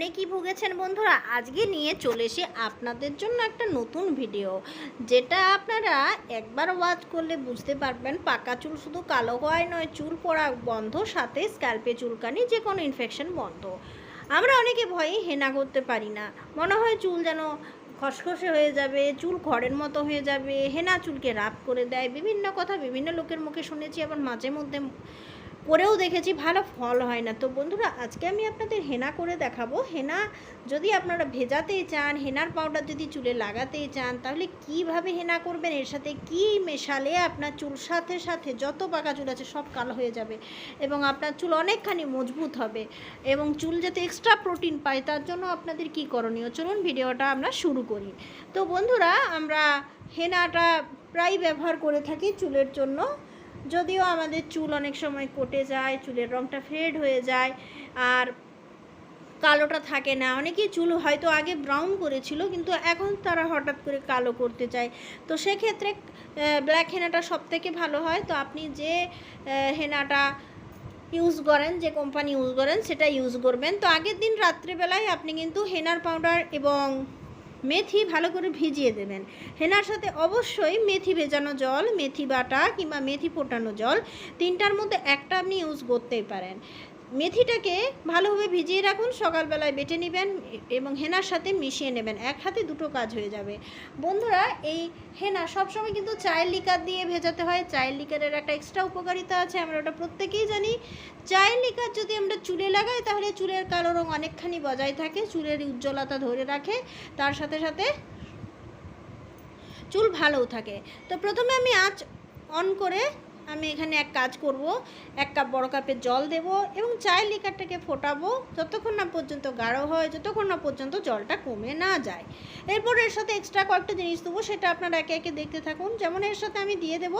অনেকেই ভুগেছেন বন্ধুরা? আজকে নিয়ে চলে এসে আপনাদের জন্য একটা নতুন ভিডিও যেটা আপনারা একবার ওয়াচ করলে বুঝতে পারবেন, পাকা চুল শুধু কালো হয় নয়, চুল পড়া বন্ধ, সাথে স্ক্যাল্পে চুলকানি যে কোনো ইনফেকশন বন্ধ। আমরা অনেকে ভয়ে হেনা করতে পারি না। মনে হয় চুল যেন খসখসে হয়ে যাবে, চুল খড়ের মতো হয়ে যাবে, হেনা চুলকে রাপ করে দেয়, বিভিন্ন কথা বিভিন্ন লোকের মুখে শুনেছি, আবার মাঝে মধ্যে করেও দেখেছি, ভালো ফল হয় না। তো বন্ধুরা, আজকে আমি আপনাদের হেনা করে দেখাবো। হেনা যদি আপনারা ভেজাতেই চান, হেনার পাউডার যদি চুলে লাগাতেই চান, তাহলে কীভাবে হেনা করবেন? এর সাথে কি মেশালে আপনার চুল সাথে সাথে যত পাকা চুল আছে সব কালো হয়ে যাবে এবং আপনার চুল অনেকখানি মজবুত হবে এবং চুল যাতে এক্সট্রা প্রোটিন পায়, তার জন্য আপনাদের কি করণীয়? চলুন ভিডিওটা আমরা শুরু করি। তো বন্ধুরা, আমরা হেনাটা প্রায় ব্যবহার করে থাকি চুলের জন্য। যদিও আমাদের চুল অনেক সময় কটে যায়, চুলের রঙটা ফেড হয়ে যায়, আর কালোটা থাকে না। অনেকেই চুল হয়তো আগে ব্রাউন করেছিল, কিন্তু এখন তারা হঠাৎ করে কালো করতে চায়। তো সেক্ষেত্রে ব্ল্যাক হেনাটা সব থেকে ভালো হয়। তো আপনি যে হেনাটা ইউজ করেন, যে কোম্পানি ইউজ করেন, সেটা ইউজ করবেন। তো আগের দিন রাত্রেবেলায় আপনি কিন্তু হেনার পাউডার এবং মেথি ভালো করে ভিজিয়ে দেবেন। হেনার সাথে অবশ্যই মেথি ভেজানো জল, মেথি বাটা কিংবা মেথি ফোটানো জল, তিনটার মধ্যে একটা আপনি ইউজ করতেই পারেন। মেথিটাকে ভালোভাবে ভিজিয়ে রাখুন, সকালবেলায় বেটে নেবেন এবং হেনার সাথে মিশিয়ে নেবেন। এক হাতে দুটো কাজ হয়ে যাবে। বন্ধুরা, এই হেনা সবসময় কিন্তু চায়ের লিকার দিয়ে ভেজাতে হয়। চায়ের লিকারের একটা এক্সট্রা উপকারিতা আছে, আমরা ওটা প্রত্যেকেই জানি। চায়ের লিকার যদি আমরা চুলে লাগাই, তাহলে চুলের কালো রং অনেকখানি বজায় থাকে, চুলের উজ্জ্বলতা ধরে রাখে। তার সাথে সাথে চুল ভালোও থাকে। তো প্রথমে আমি আঁচ অন করে আমি এখানে এক কাজ করব, এক কাপ বড় কাপের জল দেব এবং চায়ের লিকারটাকে ফোটাবো যতক্ষণ না পর্যন্ত গাঢ় হয়, যতক্ষণ না পর্যন্ত জলটা কমে না যায়। এরপর এর সাথে এক্সট্রা কয়েকটা জিনিস দেবো, সেটা আপনারা একে একে দেখতে থাকুন। যেমন এর সাথে আমি দিয়ে দেব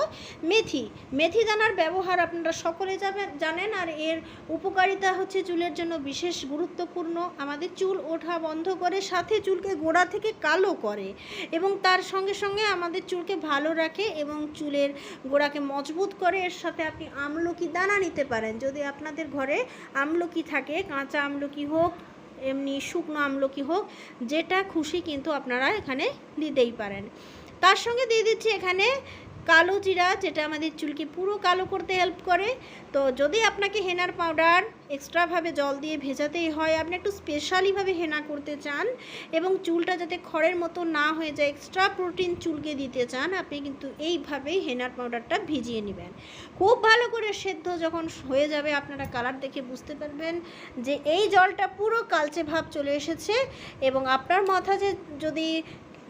মেথি। মেথি দানার ব্যবহার আপনারা সকলে যাবেন জানেন আর এর উপকারিতা হচ্ছে চুলের জন্য বিশেষ গুরুত্বপূর্ণ। আমাদের চুল ওঠা বন্ধ করে, সাথে চুলকে গোড়া থেকে কালো করে এবং তার সঙ্গে সঙ্গে আমাদের চুলকে ভালো রাখে এবং চুলের গোড়াকে মজবুত করে এর সাথে আপনি আমলকি দানা নিতে পারেন। যদি আপনাদের ঘরে আমলকি থাকে, কাঁচা আমলকি হোক, এমনি শুকনো আমলকি হোক, যেটা খুশি কিন্তু আপনারা এখানে দিতেই পারেন। তার সঙ্গে দিয়ে দিচ্ছি এখানে কালো জিরা, যেটা আমাদের চুলকে পুরো কালো করতে হেল্প করে। তো যদি আপনাকে হেনার পাউডার এক্সট্রাভাবে জল দিয়ে ভেজাতেই হয়, আপনি একটু স্পেশালিভাবে হেনা করতে চান এবং চুলটা যাতে খড়ের মতো না হয়ে যায় এক্সট্রা প্রোটিন চুলকে দিতে চান, আপনি কিন্তু এইভাবেই হেনার পাউডারটা ভিজিয়ে নেবেন। খুব ভালো করে সেদ্ধ যখন হয়ে যাবে, আপনারা কালার দেখে বুঝতে পারবেন যে এই জলটা পুরো কালচে ভাব চলে এসেছে এবং আপনার মাথা যে যদি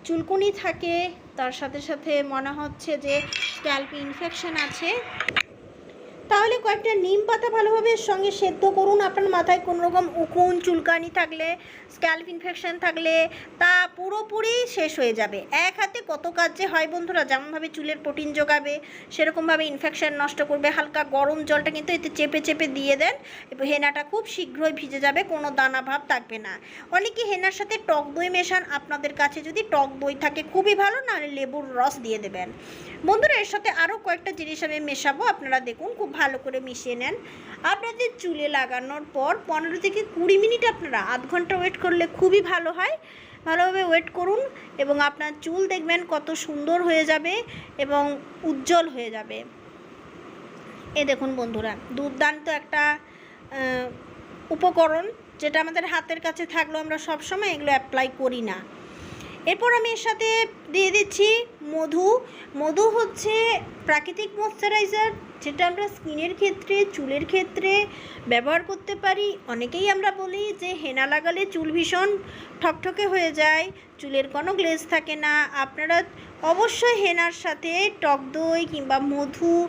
চুলকুনি থাকে তার সাথে সাথে মনে হচ্ছে যে স্ক্যাল্প ইনফেকশন আছে। তাহলে কয়েকটা নিম পাতা ভালোভাবে সঙ্গে সেদ্ধ করুন। আপনার মাথায় কোনো রকম উকুন চুলকানি থাকলে স্ক্যাল্প ইনফেকশান থাকলে, তা পুরোপুরি শেষ হয়ে যাবে। এক হাতে কত কাজ যে হয় বন্ধুরা, যেমনভাবে চুলের প্রোটিন যোগাবে, সেরকমভাবে ইনফেকশান নষ্ট করবে। হালকা গরম জলটা কিন্তু এতে চেপে চেপে দিয়ে দেন। হেনাটা খুব শীঘ্রই ভিজে যাবে, কোনো দানা ভাব থাকবে না। অনেকে হেনার সাথে টক দই মেশান, আপনাদের কাছে যদি টক দই থাকে খুবই ভালো, নাহলে লেবুর রস দিয়ে দেবেন। বন্ধুরা, এর সাথে আরও কয়েকটা জিনিস আমি মেশাবো, আপনারা দেখুন, খুব ভালো করে মিশিয়ে নেন। আপনাদের চুলে লাগানোর পর পনেরো থেকে কুড়ি মিনিট আপনারা আধ ঘণ্টা ওয়েট করলে খুবই ভালো হয়। ভালোভাবে ওয়েট করুন এবং আপনার চুল দেখবেন কত সুন্দর হয়ে যাবে এবং উজ্জ্বল হয়ে যাবে। এ দেখুন বন্ধুরা, দুর্দান্ত একটা উপকরণ যেটা আমাদের হাতের কাছে থাকলেও আমরা সবসময় এগুলো অ্যাপ্লাই করি না। এরপর আমি এর সাথে দিয়ে দিচ্ছি মধু। মধু হচ্ছে প্রাকৃতিক ময়শ্চারাইজার যেটা আমরা স্কিনের ক্ষেত্রে, চুলের ক্ষেত্রে ব্যবহার করতে পারি। অনেকেই আমরা বলি যে হেনা লাগালে চুল ভীষণ ঠকঠকে হয়ে যায়, চুলের কোনো গ্লেজ থাকে না। আপনারা অবশ্যই হেনার সাথে টক দই কিংবা মধু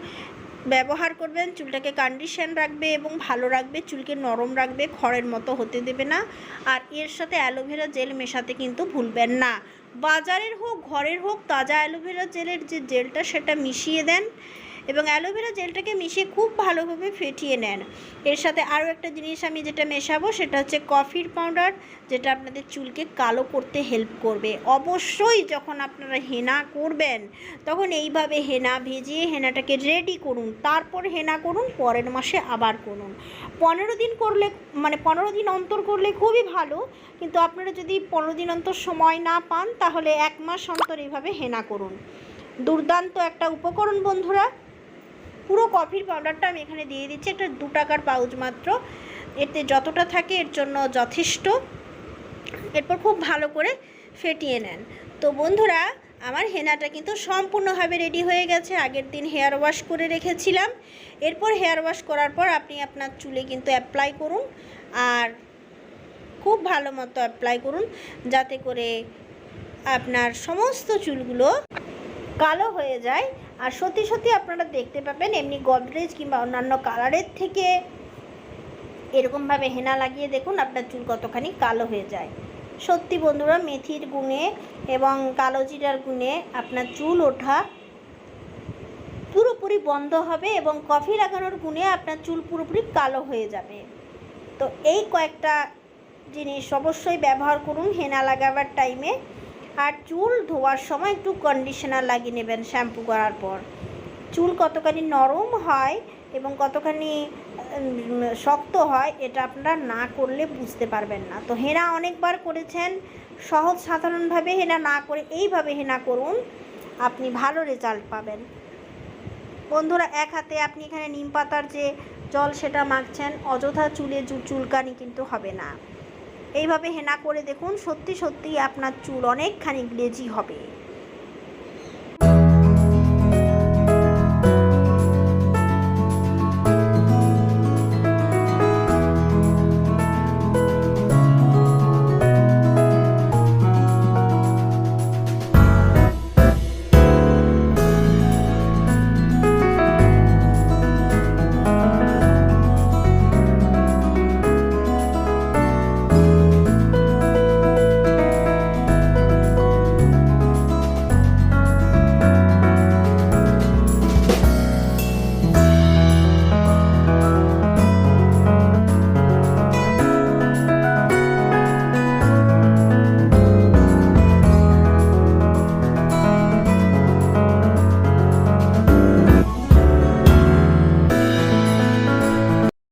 ব্যবহার করবেন, চুলটাকে কন্ডিশন রাখবে এবং ভালো রাখবে, চুলকে নরম রাখবে, খড়ের মতো হতে দেবে না। আর এর সাথে অ্যালোভেরা জেল মেশাতে কিন্তু ভুলবেন না। বাজারের হোক, ঘরের হোক, তাজা অ্যালোভেরা জেলের যে জেলটা সেটা মিশিয়ে দেন। এবং অ্যালোভেরা জেলটাকে মিশিয়ে খুব ভালোভাবে ফেটিয়ে নেন। এর সাথে আরও একটা জিনিস আমি যেটা মেশাবো, সেটা হচ্ছে কফির পাউডার, যেটা আপনাদের চুলকে কালো করতে হেল্প করবে। অবশ্যই যখন আপনারা হেনা করবেন, তখন এইভাবে হেনা ভেজিয়ে হেনাটাকে রেডি করুন। তারপর হেনা করুন, পরের মাসে আবার করুন। পনেরো দিন করলে মানে পনেরো দিন অন্তর করলে খুবই ভালো, কিন্তু আপনারা যদি পনেরো দিন অন্তর সময় না পান, তাহলে এক মাস অন্তর এইভাবে হেনা করুন। দুর্দান্ত একটা উপকরণ বন্ধুরা। পুরো কফির পাউডারটা আমি এখানে দিয়ে দিচ্ছি। একটা দু টাকার পাউচ মাত্র। এতে যতটা থাকে এর জন্য যথেষ্ট। এরপর খুব ভালো করে ফেটিয়ে নেন। তো বন্ধুরা, আমার হেনাটা কিন্তু সম্পূর্ণভাবে রেডি হয়ে গেছে। আগের দিন হেয়ার ওয়াশ করে রেখেছিলাম। এরপর হেয়ার ওয়াশ করার পর আপনি আপনার চুলে কিন্তু অ্যাপ্লাই করুন। আর খুব ভালো মতো অ্যাপ্লাই করুন, যাতে করে আপনার সমস্ত চুলগুলো কালো হয়ে যায়। আর সত্যি সত্যি আপনারা দেখতে পাবেন, এমনি গদরেজ কিংবা অন্যান্য কালারের থেকে এরকমভাবে হেনা লাগিয়ে দেখুন, আপনার চুল কতখানি কালো হয়ে যায়। সত্যি বন্ধুরা, মেথির গুণে এবং কালো জিরার গুণে আপনার চুল ওঠা পুরোপুরি বন্ধ হবে এবং কফি লাগানোর গুণে আপনার চুল পুরোপুরি কালো হয়ে যাবে। তো এই কয়েকটা জিনিস অবশ্যই ব্যবহার করুন হেনা লাগাবার টাইমে আর চুল ধোয়ার সময় একটু কন্ডিশনার লাগিয়ে নেবেন শ্যাম্পু করার পর। চুল কতখানি নরম হয় এবং কতখানি শক্ত হয় এটা আপনারা না করলে বুঝতে পারবেন না। তো হেনা অনেকবার করেছেন, সহজ সাধারণভাবে হেনা না করে এইভাবে হেনা করুন, আপনি ভালো রেজাল্ট পাবেন। বন্ধুরা, এক হাতে আপনি এখানে নিম পাতার যে জল সেটা মাখছেন, অযথা চুলে চুলকানি কিন্তু হবে না। এইভাবে হেনা করে দেখুন সত্যি সত্যি আপনার চুল অনেকখানি গ্লেজি হবে।